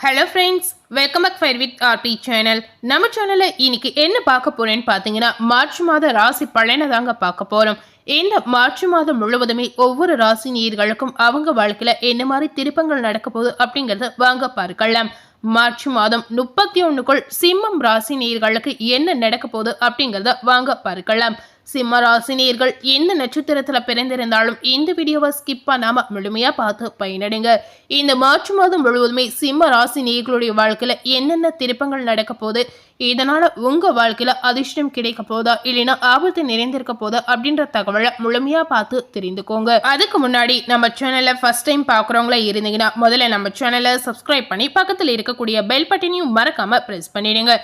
Hello friends welcome back fire with RP channel நம்ம சேனலில் இன்னைக்கு என்ன பார்க்க போகிறேன்னு பார்த்தீங்கன்னா மார்ச் மாத ராசி பலனை தாங்க பார்க்க போகிறோம் இந்த மார்ச் மாதம் முழுவதுமே ஒவ்வொரு ராசி நீர்களுக்கும் அவங்க வாழ்க்கையில் என்ன மாதிரி திருப்பங்கள் நடக்க போகுது அப்படிங்கிறத வாங்க பார்க்கலாம். மார்ச் மாதம் முப்பத்தி ஒன்றுக்குள் சிம்மம் ராசி நீர்களுக்கு என்ன நடக்க போகுது அப்படிங்கிறத வாங்க பார்க்கலாம். சிம்ம ராசினியர்கள் எந்த நட்சத்திரத்தில் பிறந்திருந்தாலும் இந்த வீடியோவை ஸ்கிப் பண்ணாம முழுமையா பார்த்து பயனடைங்க. இந்த மார்ச் மாதம் முழுவதுமே சிம்ம ராசினியர்களுடைய வாழ்க்கையில என்னென்ன திருப்பங்கள் நடக்க போகுது? இதனால உங்க வாழ்க்கையில அதிர்ஷ்டம் கிடைக்க போதா? இல்லைன்னா ஆபத்து நிறைந்திருக்க போதா? அப்படின்ற தகவலை முழுமையா பார்த்து தெரிந்துக்கோங்க. அதுக்கு முன்னாடி நம்ம சேனலை ஃபர்ஸ்ட் டைம் பார்க்குறவங்களா இருந்தீங்கன்னா முதல்ல நம்ம சேனலை சப்ஸ்கிரைப் பண்ணி பக்கத்தில் இருக்கக்கூடிய பெல் பட்டனையும் மறக்காம பிரஸ் பண்ணிடுங்க.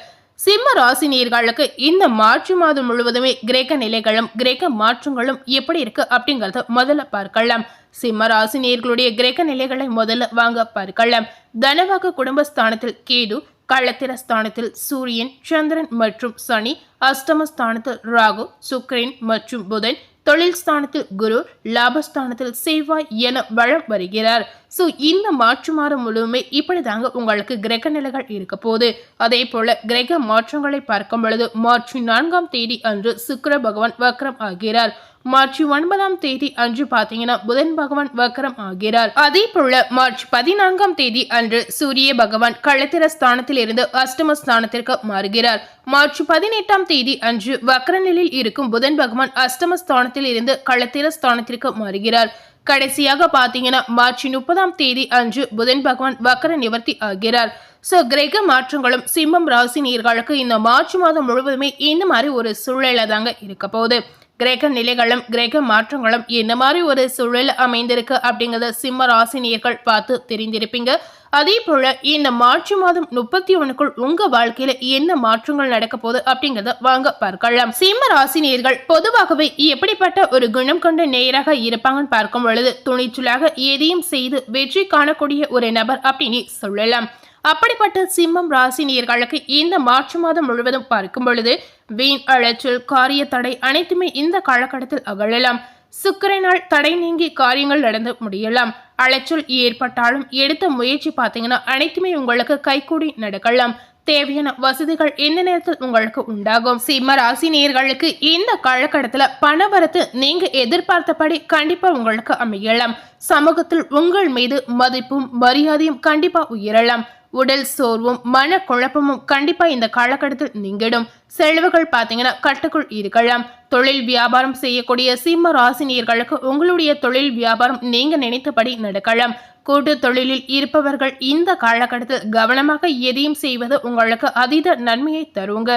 சிம்ம ராசினியர்களுக்கு இந்த மார்ச் மாதம் முழுவதுமே கிரேக்க நிலைகளும் கிரேக்க மாற்றங்களும் எப்படி இருக்கு அப்படிங்கறத முதல்ல பார்க்கலாம். சிம்ம ராசினியர்களுடைய கிரேக்க நிலைகளை முதல்ல வாங்க பார்க்கலாம். தனவாக குடும்பஸ்தானத்தில் கேது களத்திர ஸ்தானத்தில் சூரியன் சந்திரன் மற்றும் சனி அஷ்டம ஸ்தானத்தில் ராகு சுக்கிரன் மற்றும் புதன் தொழில் ஸ்தானத்தில் குரு லாபஸ்தானத்தில் செவ்வாய் என வளம் வருகிறார். ஸோ இந்த மாற்று மாதம் முழுவதுமே இப்படி தாங்க உங்களுக்கு கிரக நிலைகள் இருக்க போகுது. அதே போல கிரக மாற்றங்களை பார்க்கும் பொழுது மார்ச் நான்காம் தேதி அன்று சுக்கர பகவான் வக்ரம் ஆகிறார். மார்ச் ஒன்பதாம் தேதி அன்று பாத்தீங்கன்னா புதன் பகவான் வக்கரம் ஆகிறார். அதே போல மார்ச் பதினான்காம் தேதி அன்று சூரிய பகவான் களத்திர ஸ்தானத்தில் இருந்து அஷ்டம ஸ்தானத்திற்கு மாறுகிறார். மார்ச் பதினெட்டாம் தேதி அன்று வக்கரநிலையில் இருக்கும் புதன் பகவான் அஷ்டம ஸ்தானத்தில் இருந்து களத்திர ஸ்தானத்திற்கு மாறுகிறார். கடைசியாக பார்த்தீங்கன்னா மார்ச் முப்பதாம் தேதி அன்று புதன் பகவான் வக்கர நிவர்த்தி ஆகிறார். ஸோ கிரக மாற்றங்களும் சிம்மம் ராசி நீர்களுக்கு இந்த மார்ச் மாதம் முழுவதுமே இந்த மாதிரி ஒரு சூழலை தாங்க இருக்க போகுது. கிரேக்க நிலைகளும் கிரேக்க மாற்றங்களும் என்ன மாதிரி ஒரு சூழல் அமைந்திருக்கு அப்படிங்கிறத சிம்ம ராசினியர்கள் பார்த்து தெரிந்திருப்பீங்க. அதே போல இந்த மார்ச் மாதம் முப்பத்தி ஒண்ணுக்குள் உங்க வாழ்க்கையில என்ன மாற்றங்கள் நடக்க போகுது அப்படிங்கறத வாங்க பார்க்கலாம். சிம்ம ராசினியர்கள் பொதுவாகவே எப்படிப்பட்ட ஒரு குணம் கொண்ட நேராக இருப்பாங்கன்னு பார்க்கும் பொழுது துணிச்சலாக எதையும் செய்து வெற்றி காணக்கூடிய ஒரு நபர் அப்படின்னு சொல்லலாம். அப்படிப்பட்ட சிம்மம் ராசினியர்களுக்கு இந்த மார்ச் மாதம் முழுவதும் பார்க்கும் பொழுது வீண் அழைச்சல் காரிய தடை அனைத்துமே இந்த காலகட்டத்தில் அகழலாம். சுக்கரனால் தடை நீங்கி காரியங்கள் நடந்து முடியலாம். அலைச்சல் ஏற்பட்டாலும் எடுத்த முயற்சி பார்த்தீங்கன்னா அனைத்துமே உங்களுக்கு கைகூடி நடக்கலாம். தேவையான வசதிகள் எந்த நேரத்தில் உங்களுக்கு உண்டாகும்? சிம்ம ராசி நேர்களுக்கு இந்த காலகட்டத்தில் பணவரத்து நீங்க எதிர்பார்த்தபடி கண்டிப்பா உங்களுக்கு அமையலாம். சமூகத்தில் உங்கள் மீது மதிப்பும் மரியாதையும் கண்டிப்பா உயரலாம். உடல் சோர்வும் மன குழப்பமும் கண்டிப்பா இந்த காலகட்டத்தில் நீங்கிடும். செலவுகள் பார்த்தீங்கன்னா கட்டுக்குள் இருக்கலாம். தொழில் வியாபாரம் செய்யக்கூடிய சிம்ம ராசினியர்களுக்கு உங்களுடைய தொழில் வியாபாரம் நீங்க நினைத்தபடி நடக்கலாம். கூட்டு தொழிலில் இருப்பவர்கள் இந்த காலகட்டத்தில் கவனமாக எதையும் செய்வது உங்களுக்கு அதீத நன்மையை தருங்க.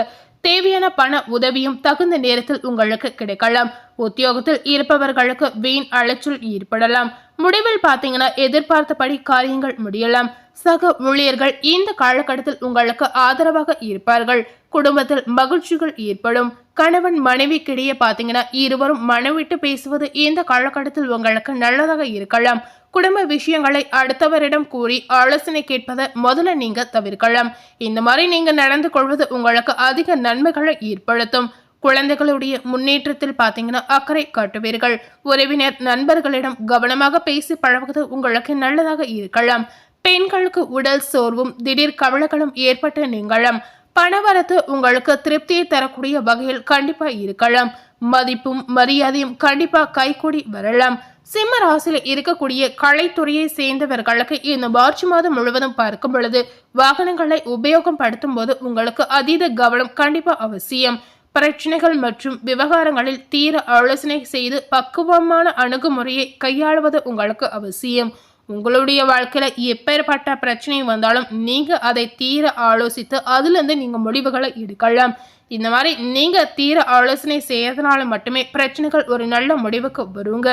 தேவையான பண உதவியும் தகுந்த நேரத்தில் உங்களுக்கு கிடைக்கலாம். உத்தியோகத்தில் இருப்பவர்களுக்கு வீண் அலைச்சல் ஏற்படலாம். முடிவில் பார்த்தீங்கன்னா எதிர்பார்த்தபடி காரியங்கள் முடியலாம். சக ஊழியர்கள் இந்த காலகட்டத்தில் உங்களுக்கு ஆதரவாக இருப்பார்கள். குடும்பத்தில் மகிழ்ச்சிகள் ஏற்படும். கணவன் மனைவிக்கிடையே பார்த்தீங்கன்னா இருவரும் மனவிட்டு பேசுவது இந்த காலகட்டத்தில் உங்களுக்கு நல்லதாக இருக்கலாம். குடும்ப விஷயங்களை அடுத்தவரிடம் கூறி ஆலோசனை கேட்பதை முதல்ல நீங்க தவிர்க்கலாம். இந்த மாதிரி நீங்க நடந்து கொள்வது உங்களுக்கு அதிக நன்மைகளை ஏற்படுத்தும். குழந்தைகளுடைய முன்னேற்றத்தில் பார்த்தீங்கன்னா அக்கறை காட்டுவீர்கள். உறவினர் நண்பர்களிடம் கவனமாக பேசி பழகுவது உங்களுக்கு நல்லதாக இருக்கலாம். பெண்களுக்கு உடல் சோர்வும் திடீர் கவலைகளும் ஏற்பட்ட நீங்களாம் பணவரத்து உங்களுக்கு திருப்தியை தரக்கூடிய வகையில் கண்டிப்பா இருக்கலாம். மதிப்பும் மரியாதையும் கண்டிப்பா கைகூடி வரலாம். சிம்ம ராசியில் இருக்கக்கூடிய கலைத்துறையை சேர்ந்தவர்களுக்கு இந்த மார்ச் மாதம் முழுவதும் பார்க்கும் பொழுது வாகனங்களை உபயோகம் படுத்தும் போது உங்களுக்கு அதீத கவனம் கண்டிப்பா அவசியம். பிரச்சனைகள் மற்றும் விவகாரங்களில் தீர ஆலோசனை செய்து பக்குவமான அணுகுமுறையை கையாளுவது உங்களுக்கு அவசியம். உங்களுடைய வாழ்க்கையில் எப்பேற்பட்ட பிரச்சனை வந்தாலும் நீங்கள் அதை தீர ஆலோசித்து அதுலேருந்து நீங்கள் முடிவுகளை எடுக்கலாம். இந்த மாதிரி நீங்கள் தீர ஆலோசனை செய்யறதுனால மட்டுமே பிரச்சனைகள் ஒரு நல்ல முடிவுக்கு வருங்க.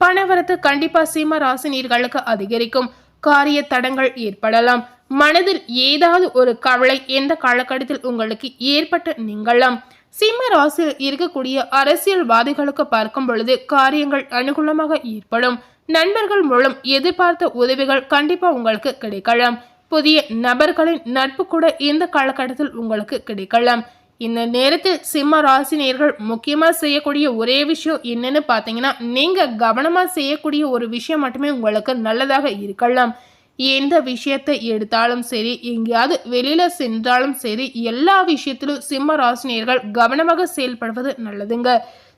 பணவரத்து கண்டிப்பாக சீம ராசினியர்களுக்கு அதிகரிக்கும். காரிய தடங்கள் ஏற்படலாம். மனதில் ஏதாவது ஒரு கவலை எந்த காலகட்டத்தில் உங்களுக்கு ஏற்பட்டு நீங்களாம் சிம்ம ராசியில் இருக்கக்கூடிய அரசியல்வாதிகளுக்கு பார்க்கும் பொழுது காரியங்கள் அனுகூலமாக ஏற்படும். நண்பர்கள் மூலம் எதிர்பார்த்த உதவிகள் கண்டிப்பாக உங்களுக்கு கிடைக்கலாம். புதிய நபர்களின் நட்பு கூட இந்த காலகட்டத்தில் உங்களுக்கு கிடைக்கலாம். இந்த நேரத்தில் சிம்ம ராசினியர்கள் முக்கியமாக செய்யக்கூடிய ஒரே விஷயம் என்னன்னு பார்த்தீங்கன்னா நீங்கள் கவனமாக செய்யக்கூடிய ஒரு விஷயம் மட்டுமே உங்களுக்கு நல்லதாக இருக்கலாம். எந்த விஷயத்தை எடுத்தாலும் சரி எங்கேயாவது வெளியில் சென்றாலும் சரி எல்லா விஷயத்திலும் சிம்ம ராசினியர்கள் கவனமாக செயல்படுவது நல்லதுங்க.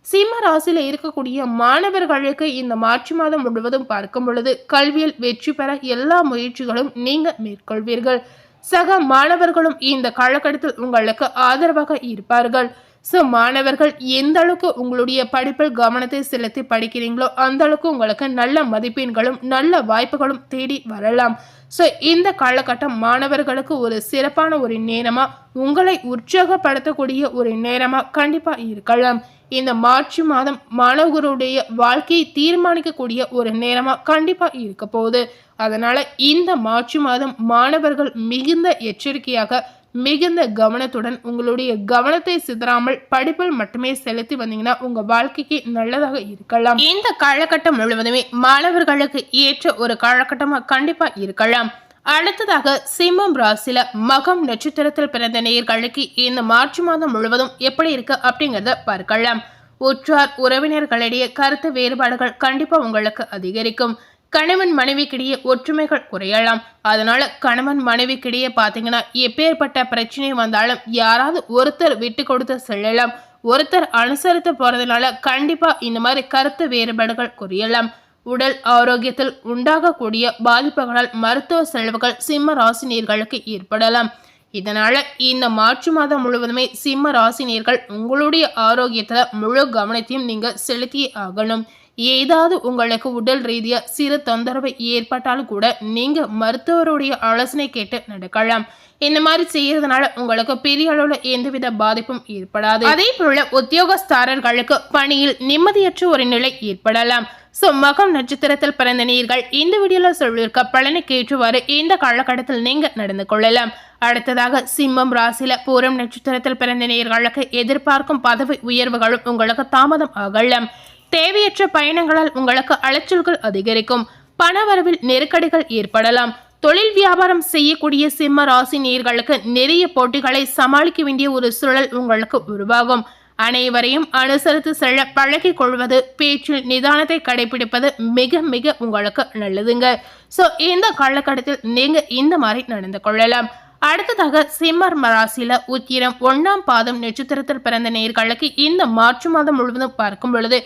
சிம்ம ராசியில் இருக்கக்கூடிய மாணவர்களுக்கு இந்த மார்ச் மாதம் முழுவதும் பார்க்கும் பொழுது கல்வியில் வெற்றி பெற எல்லா முயற்சிகளும் நீங்க மேற்கொள்வீர்கள். சக மாணவர்களும் இந்த காலகட்டத்தில் உங்களுக்கு ஆதரவாக இருப்பார்கள். ஸோ மாணவர்கள் எந்த அளவுக்கு உங்களுடைய படிப்பில் கவனத்தை செலுத்தி படிக்கிறீங்களோ அந்த அளவுக்கு உங்களுக்கு நல்ல மதிப்பெண்களும் நல்ல வாய்ப்புகளும் தேடி வரலாம். ஸோ இந்த காலகட்டம் மாணவர்களுக்கு ஒரு சிறப்பான ஒரு நேரமாக உங்களை உற்சாகப்படுத்தக்கூடிய ஒரு நேரமாக கண்டிப்பாக இருக்கலாம். இந்த மார்ச் மாதம் மாணவர்களுடைய வாழ்க்கையை தீர்மானிக்கக்கூடிய ஒரு நேரமாக கண்டிப்பாக இருக்க போகுது. அதனால் இந்த மார்ச் மாதம் மாணவர்கள் மிகுந்த எச்சரிக்கையாக மிகுந்த கவனத்துடன் உங்களுடைய கவனத்தை சிதறாமல் படிப்பில் மட்டுமே செலுத்தி வந்தீங்கன்னா உங்க வாழ்க்கைக்கு நல்லதாக இருக்கலாம். இந்த காலகட்டம் முழுவதுமே மாணவர்களுக்கு ஏற்ற ஒரு காலகட்டமாக கண்டிப்பா இருக்கலாம். அடுத்ததாக சிம்மம் ராசியில மகம் நட்சத்திரத்தில் பிறந்த நேயர்களுக்கு இந்த மார்ச் மாதம் முழுவதும் எப்படி இருக்கு அப்படிங்கறத பார்க்கலாம். உற்றார் உறவினர்களிடையே கருத்து வேறுபாடுகள் கண்டிப்பா உங்களுக்கு அதிகரிக்கும். கணவன் மனைவிக்கிடையே ஒற்றுமைகள் குறையலாம். அதனால கணவன் மனைவிக்கிடையே பார்த்தீங்கன்னா எப்பேற்பட்ட பிரச்சனை வந்தாலும் யாராவது ஒருத்தர் விட்டு கொடுத்து செல்லலாம். ஒருத்தர் அனுசரித்து போறதுனால கண்டிப்பா இந்த மாதிரி கருத்து வேறுபாடுகள் குறையலாம். உடல் ஆரோக்கியத்தில் உண்டாகக்கூடிய பாதிப்புகளால் மருத்துவ செலவுகள் சிம்ம ராசினியர்களுக்கு ஏற்படலாம். இதனால இந்த மார்ச் மாதம் முழுவதுமே சிம்ம ராசினியர்கள் உங்களுடைய ஆரோக்கியத்தில் முழு கவனத்தையும் நீங்கள் செலுத்தியே ஆகணும். ஏதாவது உங்களுக்கு உடல் ரீதியாக சிறு தொந்தரவு ஏற்பட்டாலும் கூட நீங்கள் மருத்துவருடைய ஆலோசனை கேட்டு நடக்கலாம். இந்த மாதிரி செய்யறதுனால உங்களுக்கு பெரிய அளவில் எந்தவித பாதிப்பும் ஏற்படாது. அதே போல உத்தியோகஸ்தாரர்களுக்கு பணியில் நிம்மதியற்ற ஒரு நிலை ஏற்படலாம். ஸோ மகம் நட்சத்திரத்தில் பிறந்த நீர்கள் இந்த வீடியோவில் சொல்லியிருக்க பலனுக்கு ஏற்றுவாறு இந்த காலகட்டத்தில் நீங்க நடந்து கொள்ளலாம். அடுத்ததாக சிம்மம் ராசியில பூரம் நட்சத்திரத்தில் பிறந்த நீர்களுக்கு எதிர்பார்க்கும் பதவி உயர்வுகளும் உங்களுக்கு தாமதம் ஆகலாம் தேவையற்ற பயணங்களால் உங்களுக்கு அலைச்சல்கள் அதிகரிக்கும். பணவரவில் நெருக்கடிகள் ஏற்படலாம். தொழில் வியாபாரம் செய்யக்கூடிய சிம்ம ராசி நீர்களுக்கு நிறைய போட்டிகளை சமாளிக்க வேண்டிய ஒரு சூழல் உங்களுக்கு உருவாகும். அனைவரையும் அனுசரித்து செல்ல பழகிக் கொள்வது பேச்சில் நிதானத்தை கடைபிடிப்பது மிக மிக உங்களுக்கு நல்லதுங்க. ஸோ இந்த காலகட்டத்தில் நீங்க இந்த மாதிரி நடந்து கொள்ளலாம். அடுத்ததாக சிம்மர் மராசில உத்திரம் ஒன்றாம் பாதம் நட்சத்திரத்தில் பிறந்த நேர்களுக்கு இந்த மார்ச் மாதம் முழுவதும் பார்க்கும் பொழுது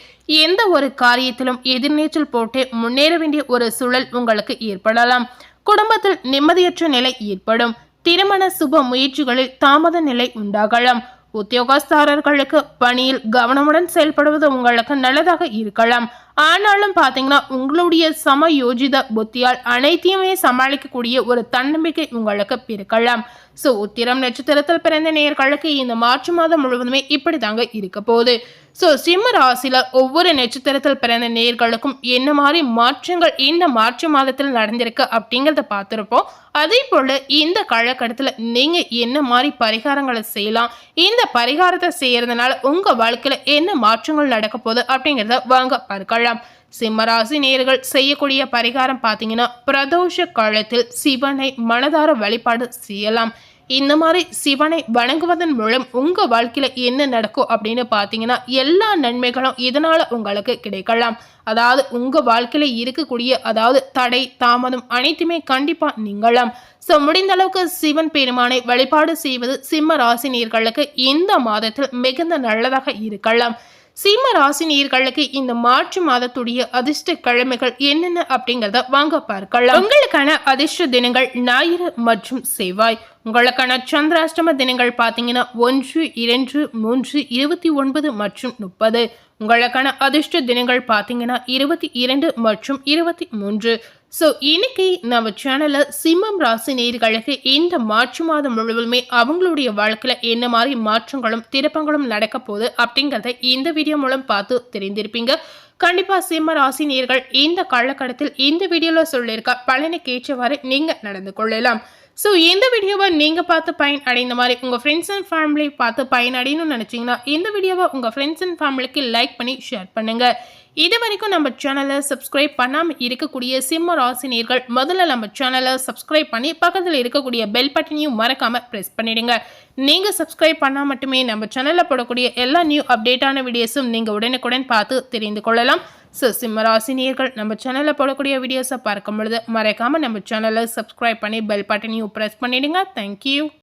எந்த ஒரு காரியத்திலும் எதிர்நீச்சல் போட்டு முன்னேற வேண்டிய ஒரு சூழல் உங்களுக்கு ஏற்படலாம். குடும்பத்தில் நிம்மதியற்ற நிலை ஏற்படும். திருமண சுப முயற்சிகளில் தாமத நிலை உண்டாகலாம். உத்தியோகஸ்தாரர்களுக்கு பணியில் கவனமுடன் செயல்படுவது உங்களுக்கு நல்லதாக இருக்கலாம். ஆனாலும் பார்த்தீங்கன்னா உங்களுடைய சமயோஜித புத்தியால் அனைத்தையுமே சமாளிக்கக்கூடிய ஒரு தன்னம்பிக்கை உங்களுக்கு பிறக்கலாம். ஸோ உத்திரம் நட்சத்திரத்தில் பிறந்த நேர்களுக்கு இந்த மார்ச் மாதம் முழுவதுமே இப்படி தாங்க இருக்க போகுது. ஸோ சிம்ம ராசியில் ஒவ்வொரு நட்சத்திரத்தில் பிறந்த நேர்களுக்கும் என்ன மாதிரி மாற்றங்கள் இந்த மார்ச் மாதத்தில் நடந்திருக்கு அப்படிங்கிறத பார்த்துருப்போம். அதே போல் இந்த காலகட்டத்தில் நீங்கள் என்ன மாதிரி பரிகாரங்களை செய்யலாம் இந்த பரிகாரத்தை செய்கிறதுனால உங்கள் வாழ்க்கையில் என்ன மாற்றங்கள் நடக்க போகுது அப்படிங்கிறத வாங்க பார்க்கலாம். சிம்மராசி நேர்கள் செய்யக்கூடிய பரிகாரம் பார்த்தீங்கன்னா பிரதோஷ காலத்தில் சிவனை மனதார வழிபாடு செய்யலாம். இந்த மாதிரி சிவனை வணங்குவதன் மூலம் உங்கள் வாழ்க்கையில் என்ன நடக்கும் அப்படின்னு பார்த்தீங்கன்னா எல்லா நன்மைகளும் இதனால் உங்களுக்கு கிடைக்கலாம். அதாவது உங்கள் வாழ்க்கையில் இருக்கக்கூடிய அதாவது தடை தாமதம் அனைத்துமே கண்டிப்பாக நீங்களாம் ஸோ முடிந்த அளவுக்கு சிவன் பெருமானை வழிபாடு செய்வது சிம்ம ராசினியர்களுக்கு இந்த மாதத்தில் மிகுந்த நல்லதாக இருக்கலாம். சிம்ம ராசி நீர்களுக்கு இந்த மார்ச் மாதத்துடைய அதிர்ஷ்ட கிழமைகள் என்னென்ன அப்படிங்கிறத வாங்க பார்க்கலாம். உங்களுக்கான அதிர்ஷ்ட தினங்கள் ஞாயிறு மற்றும் செவ்வாய். உங்களுக்கான சந்திராஷ்டம தினங்கள் பார்த்தீங்கன்னா ஒன்று இரண்டு மூன்று இருபத்தி ஒன்பது மற்றும் முப்பது. உங்களுக்கான அதிர்ஷ்ட தினங்கள் பார்த்தீங்கன்னா இருபத்தி இரண்டு மற்றும் இருபத்தி மூன்று. ஸோ இன்னைக்கு நம்ம சேனலில் சிம்மம் ராசி நேர்களுக்கு இந்த மார்ச் மாதம் முழுவதுமே அவங்களுடைய வாழ்க்கையில் என்ன மாதிரி மாற்றங்களும் திருப்பங்களும் நடக்க போகுது அப்படிங்கிறத இந்த வீடியோ மூலம் பார்த்து தெரிந்திருப்பீங்க. கண்டிப்பாக சிம்ம ராசி நேர்கள் இந்த காலகட்டத்தில் இந்த வீடியோவில் சொல்லியிருக்க பலனை கேட்டவாறு நீங்கள் நடந்து கொள்ளலாம். ஸோ இந்த வீடியோவை நீங்கள் பார்த்து பயன் அடைந்த மாதிரி உங்கள் ஃப்ரெண்ட்ஸ் அண்ட் ஃபேமிலி பார்த்து பயன் அடையணும்னு நினச்சிங்கன்னா இந்த வீடியோவை உங்கள் ஃப்ரெண்ட்ஸ் அண்ட் ஃபேமிலிக்கு லைக் பண்ணி ஷேர் பண்ணுங்கள் இது வரைக்கும் நம்ம சேனலை சப்ஸ்கிரைப் பண்ணாமல் இருக்கக்கூடிய சிம்ம ராசினியர்கள் முதல்ல நம்ம சேனலை சப்ஸ்கிரைப் பண்ணி பக்கத்தில் இருக்கக்கூடிய பெல் பட்டனையும் மறக்காமல் ப்ரெஸ் பண்ணிவிடுங்க நீங்கள் சப்ஸ்கிரைப் பண்ணால் மட்டுமே நம்ம சேனலில் போடக்கூடிய எல்லா நியூ அப்டேட்டான வீடியோஸும் நீங்கள் உடனுக்குடன் பார்த்து தெரிந்து கொள்ளலாம். ஸோ சிம்ம நேர்கள் நம்ம சேனலில் போடக்கூடிய வீடியோஸை பார்க்கும் பொழுது மறைக்காமல் நம்ம சேனலை சப்ஸ்கிரைப் பண்ணி பெல் பட்டனையும் ப்ரெஸ் பண்ணிவிடுங்க தேங்க்யூ